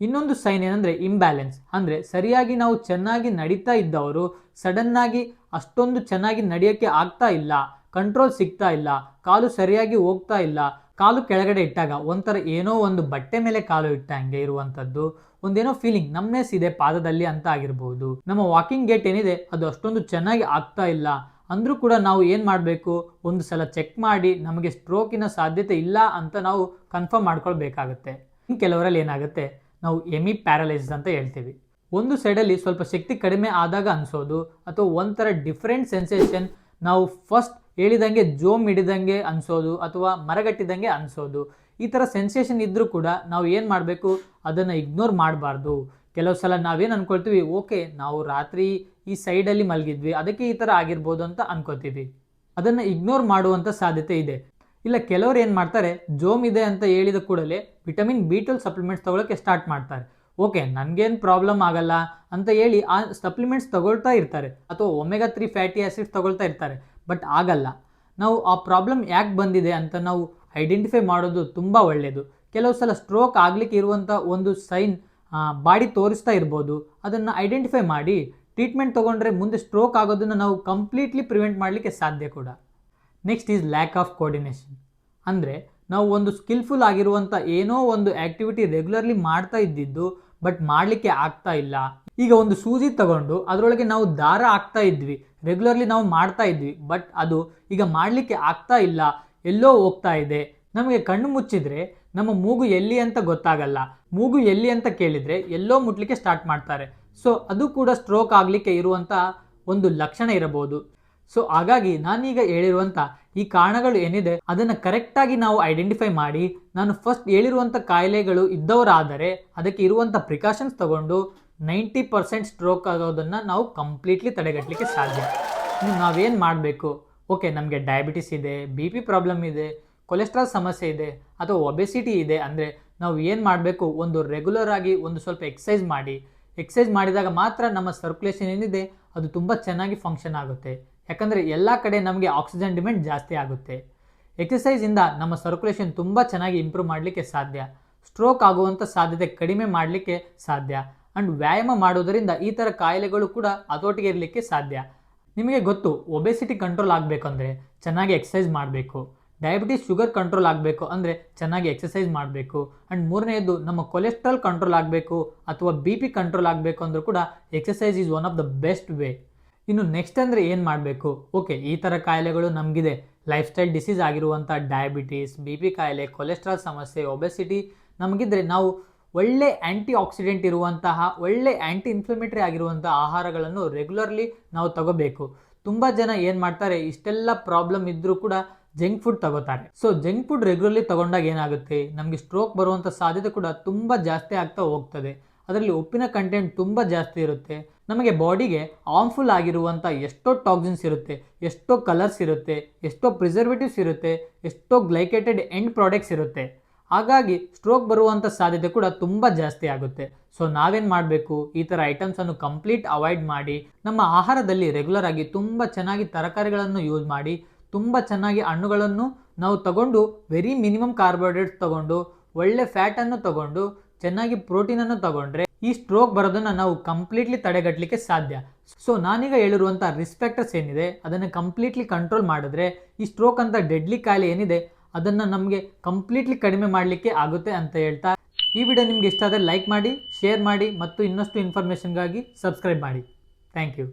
ಇನ್ನೊಂದು ಸೈನ್ ಏನಂದರೆ ಇಂಬ್ಯಾಲೆನ್ಸ್ ಅಂದರೆ ಸರಿಯಾಗಿ ನಾವು ಚೆನ್ನಾಗಿ ನಡೀತಾ ಇದ್ದವರು ಸಡನ್ನಾಗಿ ಅಷ್ಟೊಂದು ಚೆನ್ನಾಗಿ ನಡೆಯೋಕ್ಕೆ ಆಗ್ತಾ ಇಲ್ಲ ಕಂಟ್ರೋಲ್ ಸಿಗ್ತಾ ಇಲ್ಲ, ಕಾಲು ಸರಿಯಾಗಿ ಹೋಗ್ತಾ ಇಲ್ಲ. ಕಾಲು ಕೆಳಗಡೆ ಇಟ್ಟಾಗ ಒಂಥರ ಏನೋ ಒಂದು ಬಟ್ಟೆ ಮೇಲೆ ಕಾಲು ಇಟ್ಟ ಇಟ್ಟಂಗೆ ಇರುವಂಥದ್ದು. ಒಂದೇನೋ ಫೀಲಿಂಗ್ ನಮ್ನೆಸ್ ಇದೆ ಪಾದದಲ್ಲಿ ಅಂತ ಆಗಿರ್ಬೋದು. ನಮ್ಮ ವಾಕಿಂಗ್ ಗೇಟ್ ಏನಿದೆ, ಅದು ಅಷ್ಟೊಂದು ಚೆನ್ನಾಗಿ ಆಗ್ತಾ ಇಲ್ಲ. ಅಂದರೂ ಕೂಡ ನಾವು ಏನು ಮಾಡಬೇಕು? ಒಂದು ಸಲ ಚೆಕ್ ಮಾಡಿ, ನಮಗೆ ಸ್ಟ್ರೋಕಿನ ಸಾಧ್ಯತೆ ಇಲ್ಲ ಅಂತ ನಾವು ಕನ್ಫರ್ಮ್ ಮಾಡ್ಕೊಳ್ಬೇಕಾಗುತ್ತೆ. ಇನ್ನು ಕೆಲವರಲ್ಲಿ ಏನಾಗುತ್ತೆ? ನಾವು ಎಮಿ ಪ್ಯಾರಲೈಸಿಸ್ ಅಂತ ಹೇಳ್ತೀವಿ. ಒಂದು ಸೈಡಲ್ಲಿ ಸ್ವಲ್ಪ ಶಕ್ತಿ ಕಡಿಮೆ ಆದಾಗ ಅನಿಸೋದು, ಅಥವಾ ಒಂಥರ ಡಿಫ್ರೆಂಟ್ ಸೆನ್ಸೇಷನ್ ನಾವು ಫಸ್ಟ್ ಹೇಳಿದಂಗೆ ಜೋಮ್ ಹಿಡಿದಂಗೆ ಅನಿಸೋದು, ಅಥವಾ ಮರಗಟ್ಟಿದಂಗೆ ಅನಿಸೋದು. ಈ ಥರ ಸೆನ್ಸೇಷನ್ ಇದ್ದರೂ ಕೂಡ ನಾವು ಏನು ಮಾಡಬೇಕು? ಅದನ್ನು ಇಗ್ನೋರ್ ಮಾಡಬಾರ್ದು. ಕೆಲವು ಸಲ ನಾವೇನು ಅನ್ಕೊಳ್ತೀವಿ? ಓಕೆ, ನಾವು ರಾತ್ರಿ ಈ ಸೈಡಲ್ಲಿ ಮಲಗಿದ್ವಿ, ಅದಕ್ಕೆ ಈ ಥರ ಆಗಿರ್ಬೋದು ಅಂತ ಅನ್ಕೋತೀವಿ. ಅದನ್ನು ಇಗ್ನೋರ್ ಮಾಡುವಂಥ ಸಾಧ್ಯತೆ ಇದೆ. ಇಲ್ಲ, ಕೆಲವರು ಏನು ಮಾಡ್ತಾರೆ? ಜೋಮ್ ಇದೆ ಅಂತ ಹೇಳಿದ ಕೂಡಲೇ ವಿಟಮಿನ್ ಬಿ ಟ್ವೆಲ್ ಸಪ್ಲಿಮೆಂಟ್ಸ್ ತೊಗೊಳಕ್ಕೆ ಸ್ಟಾರ್ಟ್ ಮಾಡ್ತಾರೆ. ಓಕೆ, ನನಗೇನು ಪ್ರಾಬ್ಲಮ್ ಆಗಲ್ಲ ಅಂತ ಹೇಳಿ ಆ ಸಪ್ಲಿಮೆಂಟ್ಸ್ ತಗೊಳ್ತಾ ಇರ್ತಾರೆ ಅಥವಾ ಒಮೆಗಾ ತ್ರೀ ಫ್ಯಾಟಿ ಆ್ಯಸಿಡ್ಸ್ ತಗೊಳ್ತಾ ಇರ್ತಾರೆ ಬಟ್ ಆಗಲ್ಲ. ನಾವು ಆ ಪ್ರಾಬ್ಲಮ್ ಯಾಕೆ ಬಂದಿದೆ ಅಂತ ನಾವು ಐಡೆಂಟಿಫೈ ಮಾಡೋದು ತುಂಬ ಒಳ್ಳೆಯದು ಕೆಲವು ಸಲ ಸ್ಟ್ರೋಕ್ ಆಗಲಿಕ್ಕೆ ಇರುವಂಥ ಒಂದು ಸೈನ್ ಬಾಡಿ ತೋರಿಸ್ತಾ ಇರ್ಬೋದು. ಅದನ್ನು ಐಡೆಂಟಿಫೈ ಮಾಡಿ ಟ್ರೀಟ್ಮೆಂಟ್ ತೊಗೊಂಡ್ರೆ ಮುಂದೆ ಸ್ಟ್ರೋಕ್ ಆಗೋದನ್ನು ನಾವು ಕಂಪ್ಲೀಟ್ಲಿ ಪ್ರಿವೆಂಟ್ ಮಾಡಲಿಕ್ಕೆ ಸಾಧ್ಯ ಕೂಡ. Next is lack of coordination ಅಂದರೆ ನಾವು ಒಂದು ಸ್ಕಿಲ್ಫುಲ್ ಆಗಿರುವಂಥ ಏನೋ ಒಂದು ಆ್ಯಕ್ಟಿವಿಟಿ ರೆಗ್ಯುಲರ್ಲಿ ಮಾಡ್ತಾ ಇದ್ದಿದ್ದು ಬಟ್ ಮಾಡಲಿಕ್ಕೆ ಆಗ್ತಾ ಇಲ್ಲ. ಈಗ ಒಂದು ಸೂಜಿ ತಗೊಂಡು ಅದರೊಳಗೆ ನಾವು ದಾರ ಆಗ್ತಾ ಇದ್ವಿ. ರೆಗ್ಯುಲರ್ಲಿ ನಾವು ಮಾಡ್ತಾ ಇದ್ವಿ ಬಟ್ ಅದು ಈಗ ಮಾಡಲಿಕ್ಕೆ ಆಗ್ತಾ ಇಲ್ಲ. ಎಲ್ಲೋ ಹೋಗ್ತಾ ಇದೆ. ನಮಗೆ ಕಣ್ಣು ಮುಚ್ಚಿದ್ರೆ ನಮ್ಮ ಮೂಗು ಎಲ್ಲಿ ಅಂತ ಗೊತ್ತಾಗಲ್ಲ. ಮೂಗು ಎಲ್ಲಿ ಅಂತ ಕೇಳಿದರೆ ಎಲ್ಲೋ ಮುಟ್ಲಿಕ್ಕೆ ಸ್ಟಾರ್ಟ್ ಮಾಡ್ತಾರೆ. ಸೊ ಅದು ಕೂಡ ಸ್ಟ್ರೋಕ್ ಆಗಲಿಕ್ಕೆ ಇರುವಂಥ ಒಂದು ಲಕ್ಷಣ ಇರಬಹುದು. ಸೊ ಹಾಗಾಗಿ ನಾನೀಗ ಹೇಳಿರುವಂಥ ಈ ಕಾರಣಗಳು ಏನಿದೆ, ಅದನ್ನು ಕರೆಕ್ಟಾಗಿ ನಾವು ಐಡೆಂಟಿಫೈ ಮಾಡಿ, ನಾನು ಫಸ್ಟ್ ಹೇಳಿರುವಂಥ ಕಾಯಿಲೆಗಳು ಇದ್ದವರಾದರೆ ಅದಕ್ಕೆ ಇರುವಂಥ ಪ್ರಿಕಾಷನ್ಸ್ ತಗೊಂಡು ನೈಂಟಿ ಪರ್ಸೆಂಟ್ ಸ್ಟ್ರೋಕ್ ಆಗೋದನ್ನು ನಾವು ಕಂಪ್ಲೀಟ್ಲಿ ತಡೆಗಟ್ಟಲಿಕ್ಕೆ ಸಾಧ್ಯ. ನಾವೇನು ಮಾಡಬೇಕು? ಓಕೆ ನಮಗೆ ಡಯಾಬಿಟಿಸ್ ಇದೆ ಬಿ ಪಿ ಪ್ರಾಬ್ಲಮ್ ಇದೆ ಕೊಲೆಸ್ಟ್ರಾಲ್ ಸಮಸ್ಯೆ ಇದೆ, ಅಥವಾ ಒಬೆಸಿಟಿ ಇದೆ ಅಂದರೆ ನಾವು ಏನು ಮಾಡಬೇಕು? ಒಂದು ರೆಗ್ಯುಲರ್ ಆಗಿ ಒಂದು ಸ್ವಲ್ಪ ಎಕ್ಸಸೈಸ್ ಮಾಡಿ. ಎಕ್ಸಸೈಸ್ ಮಾಡಿದಾಗ ಮಾತ್ರ ನಮ್ಮ ಸರ್ಕ್ಯುಲೇಷನ್ ಏನಿದೆ, ಅದು ತುಂಬ ಚೆನ್ನಾಗಿ ಫಂಕ್ಷನ್ ಆಗುತ್ತೆ. ಯಾಕಂದರೆ ಎಲ್ಲ ಕಡೆ ನಮಗೆ ಆಕ್ಸಿಜನ್ ಡಿಮ್ಯಾಂಡ್ ಜಾಸ್ತಿ ಆಗುತ್ತೆ. ಎಕ್ಸಸೈಸಿಂದ ನಮ್ಮ ಸರ್ಕ್ಯುಲೇಷನ್ ತುಂಬ ಚೆನ್ನಾಗಿ ಇಂಪ್ರೂವ್ ಮಾಡಲಿಕ್ಕೆ ಸಾಧ್ಯ. ಸ್ಟ್ರೋಕ್ ಆಗುವಂಥ ಸಾಧ್ಯತೆ ಕಡಿಮೆ ಮಾಡಲಿಕ್ಕೆ ಸಾಧ್ಯ. ಆ್ಯಂಡ್ ವ್ಯಾಯಾಮ ಮಾಡೋದರಿಂದ ಈ ಥರ ಕಾಯಿಲೆಗಳು ಕೂಡ ಹತೋಟಿಗೆ ಇರಲಿಕ್ಕೆ ಸಾಧ್ಯ. ನಿಮಗೆ ಗೊತ್ತು ಒಬೆಸಿಟಿ ಕಂಟ್ರೋಲ್ ಆಗಬೇಕಂದ್ರೆ ಚೆನ್ನಾಗಿ ಎಕ್ಸಸೈಸ್ ಮಾಡಬೇಕು. ಡಯಾಬಿಟಿಸ್ ಶುಗರ್ ಕಂಟ್ರೋಲ್ ಆಗಬೇಕು ಅಂದರೆ ಚೆನ್ನಾಗಿ ಎಕ್ಸಸೈಸ್ ಮಾಡಬೇಕು. ಆ್ಯಂಡ್ ಮೂರನೆಯದು ನಮ್ಮ ಕೊಲೆಸ್ಟ್ರಾಲ್ ಕಂಟ್ರೋಲ್ ಆಗಬೇಕು ಅಥವಾ ಬಿ ಪಿ ಕಂಟ್ರೋಲ್ ಆಗಬೇಕು ಅಂದರೂ ಕೂಡ exercise is one of the best way ಇನ್ನು ನೆಕ್ಸ್ಟ್ ಅಂದರೆ ಏನು ಮಾಡಬೇಕು? ಓಕೆ ಈ ಥರ ಕಾಯಿಲೆಗಳು ನಮಗಿದೆ. ಲೈಫ್ ಸ್ಟೈಲ್ ಡಿಸೀಸ್ ಆಗಿರುವಂಥ ಡಯಾಬಿಟೀಸ್ ಬಿ ಪಿ ಕಾಯಿಲೆ ಕೊಲೆಸ್ಟ್ರಾಲ್ ಸಮಸ್ಯೆ ಒಬೆಸಿಟಿ ನಮಗಿದ್ರೆ ನಾವು ಒಳ್ಳೆ ಆ್ಯಂಟಿ ಆಕ್ಸಿಡೆಂಟ್ ಇರುವಂತಹ, ಒಳ್ಳೆ ಆ್ಯಂಟಿ ಇನ್ಫ್ಲಮೇಟರಿ ಆಗಿರುವಂಥ ಆಹಾರಗಳನ್ನು ರೆಗ್ಯುಲರ್ಲಿ ನಾವು ತಗೋಬೇಕು. ತುಂಬ ಜನ ಏನು ಮಾಡ್ತಾರೆ, ಇಷ್ಟೆಲ್ಲ ಪ್ರಾಬ್ಲಮ್ ಇದ್ದರೂ ಕೂಡ ಜಂಕ್ ಫುಡ್ ತಗೋತಾರೆ. ಸೊ ಜಂಕ್ ಫುಡ್ ರೆಗ್ಯುಲರ್ಲಿ ತಗೊಂಡಾಗ ಏನಾಗುತ್ತೆ? ನಮಗೆ ಸ್ಟ್ರೋಕ್ ಬರುವಂಥ ಸಾಧ್ಯತೆ ಕೂಡ ತುಂಬ ಜಾಸ್ತಿ ಆಗ್ತಾ ಹೋಗ್ತದೆ. ಅದರಲ್ಲಿ ಉಪ್ಪಿನ ಕಂಟೆಂಟ್ ತುಂಬ ಜಾಸ್ತಿ ಇರುತ್ತೆ. ನಮಗೆ ಬಾಡಿಗೆ ಹಾರ್ಮ್ಫುಲ್ ಆಗಿರುವಂಥ ಎಷ್ಟೋ ಟಾಕ್ಸಿನ್ಸ್ ಇರುತ್ತೆ, ಎಷ್ಟೋ ಕಲರ್ಸ್ ಇರುತ್ತೆ, ಎಷ್ಟೋ ಪ್ರಿಸರ್ವೇಟಿವ್ಸ್ ಇರುತ್ತೆ, ಎಷ್ಟೋ ಗ್ಲೈಕೇಟೆಡ್ ಎಂಡ್ ಪ್ರಾಡಕ್ಟ್ಸ್ ಇರುತ್ತೆ. ಹಾಗಾಗಿ ಸ್ಟ್ರೋಕ್ ಬರುವಂಥ ಸಾಧ್ಯತೆ ಕೂಡ ತುಂಬ ಜಾಸ್ತಿ ಆಗುತ್ತೆ. ಸೊ ನಾವೇನು ಮಾಡಬೇಕು? ಈ ಥರ ಐಟಮ್ಸನ್ನು ಕಂಪ್ಲೀಟ್ ಅವಾಯ್ಡ್ ಮಾಡಿ, ನಮ್ಮ ಆಹಾರದಲ್ಲಿ ರೆಗ್ಯುಲರ್ ಆಗಿ ತುಂಬ ಚೆನ್ನಾಗಿ ತರಕಾರಿಗಳನ್ನು ಯೂಸ್ ಮಾಡಿ, ತುಂಬ ಚೆನ್ನಾಗಿ ಹಣ್ಣುಗಳನ್ನು ನಾವು ತಗೊಂಡು ವೆರಿ ಮಿನಿಮಮ್ ಕಾರ್ಬೋಹೈಡ್ರೇಟ್ಸ್ ತಗೊಂಡು, ಒಳ್ಳೆ ಫ್ಯಾಟನ್ನು ತಗೊಂಡು, ಚೆನ್ನಾಗಿ ಪ್ರೋಟೀನನ್ನು ತಗೊಂಡ್ರೆ ಈ ಸ್ಟ್ರೋಕ್ ಬರೋದನ್ನು ನಾವು ಕಂಪ್ಲೀಟ್ಲಿ ತಡೆಗಟ್ಟಲಿಕ್ಕೆ ಸಾಧ್ಯ. ಸೊ ನಾನೀಗ ಹೇಳಿರುವಂಥ ರಿಸ್ಪೆಕ್ಟರ್ಸ್ ಏನಿದೆ, ಅದನ್ನು ಕಂಪ್ಲೀಟ್ಲಿ ಕಂಟ್ರೋಲ್ ಮಾಡಿದ್ರೆ, ಈ ಸ್ಟ್ರೋಕ್ ಅಂತ ಡೆಡ್ಲಿ ಕಾಯಿಲೆ ಏನಿದೆ, ಅದನ್ನು ನಮಗೆ ಕಂಪ್ಲೀಟ್ಲಿ ಕಡಿಮೆ ಮಾಡಲಿಕ್ಕೆ ಆಗುತ್ತೆ ಅಂತ ಹೇಳ್ತಾ, ಈ ವಿಡಿಯೋ ನಿಮ್ಗೆ ಇಷ್ಟ ಆದರೆ ಲೈಕ್ ಮಾಡಿ ಶೇರ್ ಮಾಡಿ, ಮತ್ತು ಇನ್ನಷ್ಟು ಇನ್ಫಾರ್ಮೇಷನ್ಗಾಗಿ ಸಬ್ಸ್ಕ್ರೈಬ್ ಮಾಡಿ. Thank you